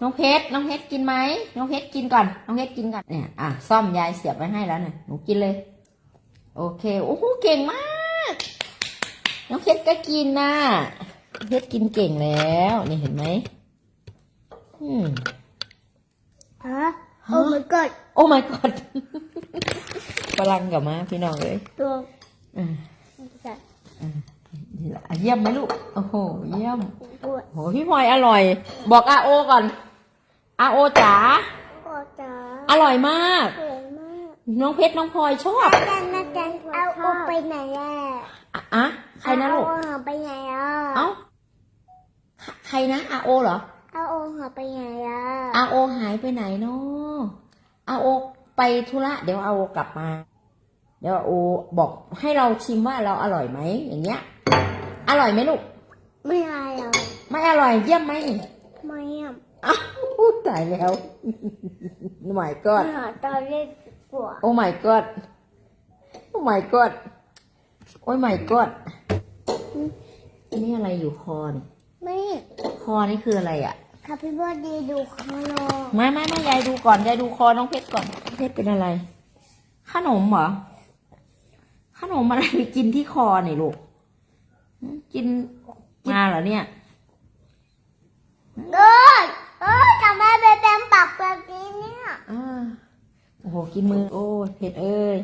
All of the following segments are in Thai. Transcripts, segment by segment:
น้องเพชร น้องเพชรกินไหม น้องเพชรกินก่อน น้องเพชรกินก่อน เนี่ย อะ ซ่อมยายเสียบไว้ให้แล้วเนี่ยหนูกินเลย โอเค โอ้โห เก่งมาก น้องเพชรก็กินนะน้องเพชรกินเก่งแล้ว นี่เห็นไหมอืมฮะโอ้ my god โอ้ my god ฝรั่งกลับมาพี่น้องเลยตัวอ่าจัดนี่แหละเยี่ยมไหมลูก โอ้โห เยี่ยมปวดโห พี่พลอยอร่อย บอกอาโอก่อน อาโอจ๋าปวดจ๋าอร่อยมาก สวยมากน้องเพชรน้องพลอยชอบอาจารย์อาจารย์เอาโอไปไหนอะอะอะใครนะลูกเอาโอหาไปไหนอะเอ้าใครนะอาโอเหรอเอาโอหาไปไหนอะอาโอหายไปไหนเนาะอาโอไปธุระเดี๋ยวอาโอกลับมา เดี๋ยวอาโอบอกให้เราชิมว่าเราอร่อยไหมอย่างเงี้ย อร่อยไหมลูก ไม่อะไรอะไม่อร่อยเยี่ยมไหม ไม่อะอ้าวตายแล้วโอ้ my god หาตอนเล่นปวดโอ้ my god โอ้ my god โอ้ my god อันนี่อะไรอยู่คอนี่ไม่คอนี่คืออะไรอะค่ะพี่บอดีดูคอโลไม่ไม่ไม่ยายดูก่อนยายดูคอน้องเพชรก่อนน้องเพชรเป็นอะไร ขนมเหรอขนมอะไรไปกินที่คอนี่ลูกหึกินมาเหรอเนี่ย เอ้ยเอ้ยทำไมไปแบมปากแบบนี้เนี่ยอ่าโอ้โหกินมือโอ้ยเผ็ดเอ้ย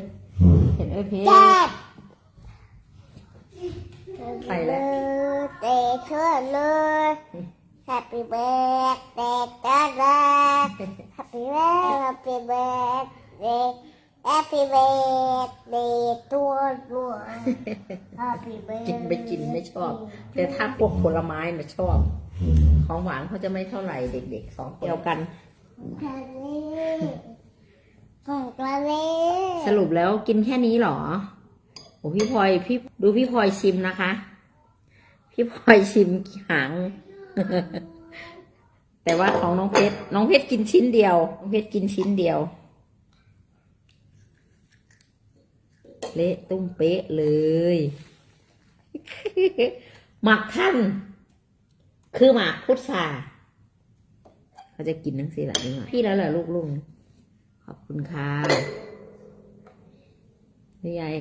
เผ็ดเอ้ยเผ็แกดไปแล้ว เตะเชิญเลย Happy birthday จ้าจ้า Happy birthday Happy birthday Happy birthday ตัวตัว Happy กิน birthday ไปกินไม่ชอบ แต่ถ้าพวกผลไม้น่ะชอบ ของหวานเขาจะไม่เท่าไหร่เด็กๆสองคนเดียวกันทะเลของทะเลสรุปแล้วกินแค่นี้เหรอโอ้พี่พลอยพี่ดูพี่พลอยชิมนะคะ พี่พลอยชิมหาง แต่ว่าของน้องเพชรน้องเพชรกินชิ้นเดียวน้องเพชรกินชิ้นเดียว เละตุ้มเป๊ะเลยหมักท่าน คือหมากพุทราเขาจะกินทั้งสี่หละนี่หว่าพี่แล้วเหรอลูกลุงขอบคุณค่ะนี่ยาย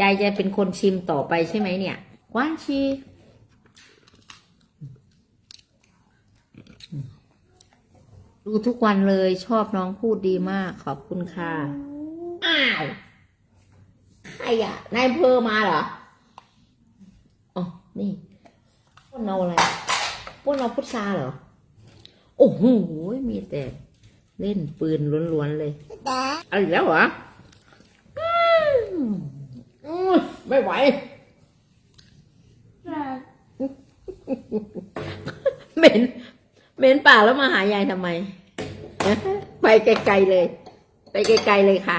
ยายจะเป็นคนชิมต่อไปใช่ไหมเนี่ยกว้านชีดูทุกวันเลยชอบน้องพูดดีมาก ขอบคุณค่ะ อ้าวใครอะนายอำเภอมาเหรอ อ๋อ นี่ป้นเอาอะไร ป้นเอาพุทราเหรอ โอ้โห มีแต่เล่นปืนล้วนๆเลยแต่เอาอีกแล้วเหรออืมอืมไม่ไหว เหม็น เหม็นปากแล้วมาหายายทำไม ไปไกลๆเลย ไปไกลๆเลยค่ะ